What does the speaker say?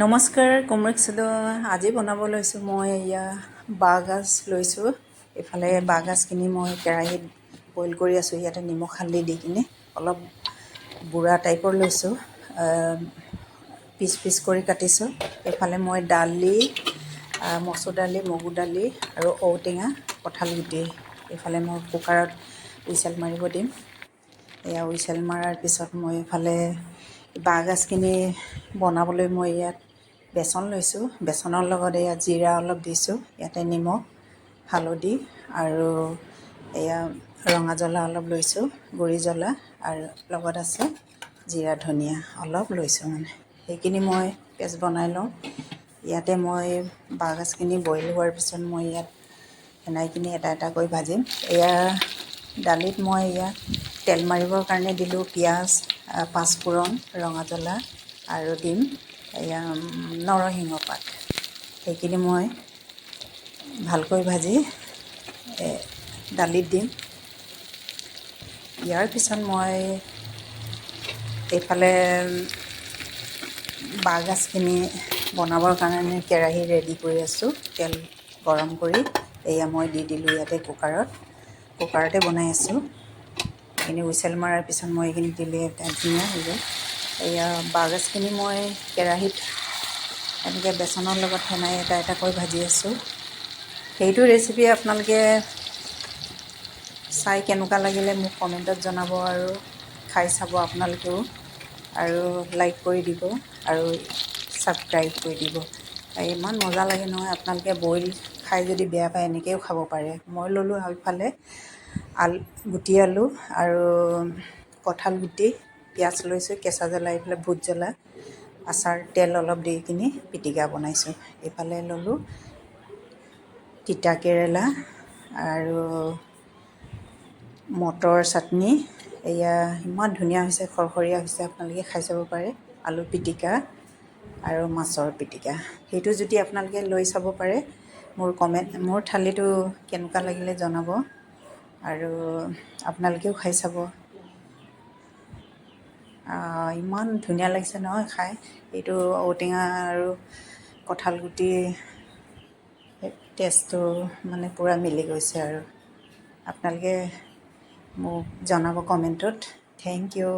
নমস্কাৰ কোমৰক চুলো। আজি বনাব লৈছোঁ মই এয়া বাঁহগাজ লৈছোঁ। এইফালে বাঁহগাজখিনি মই কেৰাহীত বইল কৰি আছোঁ। ইয়াতে নিমখ হালধি দি কিনে অলপ বুঢ়া টাইপৰ লৈছোঁ। পিচ পিচ কৰি কাটিছোঁ। এইফালে মই দালি মচুৰ দালি মগু দালি আৰু ঔটেঙা কঁঠাল গুটি। এইফালে মই কুকাৰত হুইচেল মাৰিব দিম। এয়া হুইচেল মৰাৰ পিছত মই এইফালে বাঁহগাজখিনি বনাবলৈ মই ইয়াত বেচন লৈছোঁ। বেচনৰ লগত এয়া জিৰা অলপ দিছোঁ। ইয়াতে নিমখ, হালধি আৰু এয়া ৰঙা জ্বলা অলপ লৈছোঁ গুড়ি জ্বলা আৰু লগত আছে জিৰা ধনিয়া অলপ লৈছোঁ মানে। সেইখিনি মই পেষ্ট বনাই লওঁ। ইয়াতে মই বাঁহগাজখিনি বইল হোৱাৰ পিছত মই ইয়াত সেনাইখিনি এটা এটাকৈ ভাজিম। এয়া দালিত মই ইয়াত তেল মাৰিবৰ কাৰণে দিলোঁ পিঁয়াজ পাঁচফোৰণ, ৰঙা জ্বলা আৰু দিম এয়া নৰসিংহ পাত। সেইখিনি মই ভালকৈ ভাজি দালিত দিম। ইয়াৰ পিছত মই এইফালে বাঁহগাজখিনি বনাবৰ কাৰণে কেৰাহী ৰেডি কৰি আছোঁ তেল গৰম কৰি। এয়া মই দি দিলোঁ ইয়াতে কুকাৰত। কুকাৰতে বনাই আছোঁ। এইখিনি হুইচেল মৰাৰ পিছত মই এইখিনি দিলে ধুনীয়া হৈ যায়। এয়া বাঁহগাজখিনি মই কেৰাহীত এনেকৈ বেচনৰ লগত সেনাই এটা এটাকৈ ভাজি আছোঁ। সেইটো ৰেচিপি আপোনালোকে চাই কেনেকুৱা লাগিলে মোক কমেণ্টত জনাব আৰু খাই চাব আপোনালোকেও। আৰু লাইক কৰি দিব আৰু ছাবস্ক্ৰাইব কৰি দিব। আৰু ইমান মজা লাগে নহয় আপোনালোকে বইল খাই যদি বেয়া পায় এনেকৈও খাব পাৰে। মই ল'লোঁ আগফালে আলু গুটি আলু আৰু কঁঠাল গুটি। পিঁয়াজ লৈছোঁ কেঁচা জ্বলা এইফালে ভোট জ্বলা আচাৰ তেল অলপ দি কিনি পিটিকা বনাইছোঁ। এইফালে ল'লোঁ তিতা কেৰেলা আৰু মটৰ চাটনি। এয়া ইমান ধুনীয়া হৈছে খৰখৰীয়া হৈছে আপোনালোকে খাই চাব পাৰে। আলু পিটিকা আৰু মাছৰ পিটিকা। সেইটো যদি আপোনালোকে লৈ চাব পাৰে মোৰ কমেণ্ট মোৰ থালিটো কেনেকুৱা লাগিলে জনাব। আৰু আপোনালোকেও খাই চাব। ইমান ধুনীয়া লাগিছে নহয় খাই। এইটো ঔটেঙা আৰু কঁঠাল গুটি টেষ্টটো মানে পূৰা মিলি গৈছে আৰু। আপোনালোকে মোক জনাব কমেণ্টত থেংক ইউ।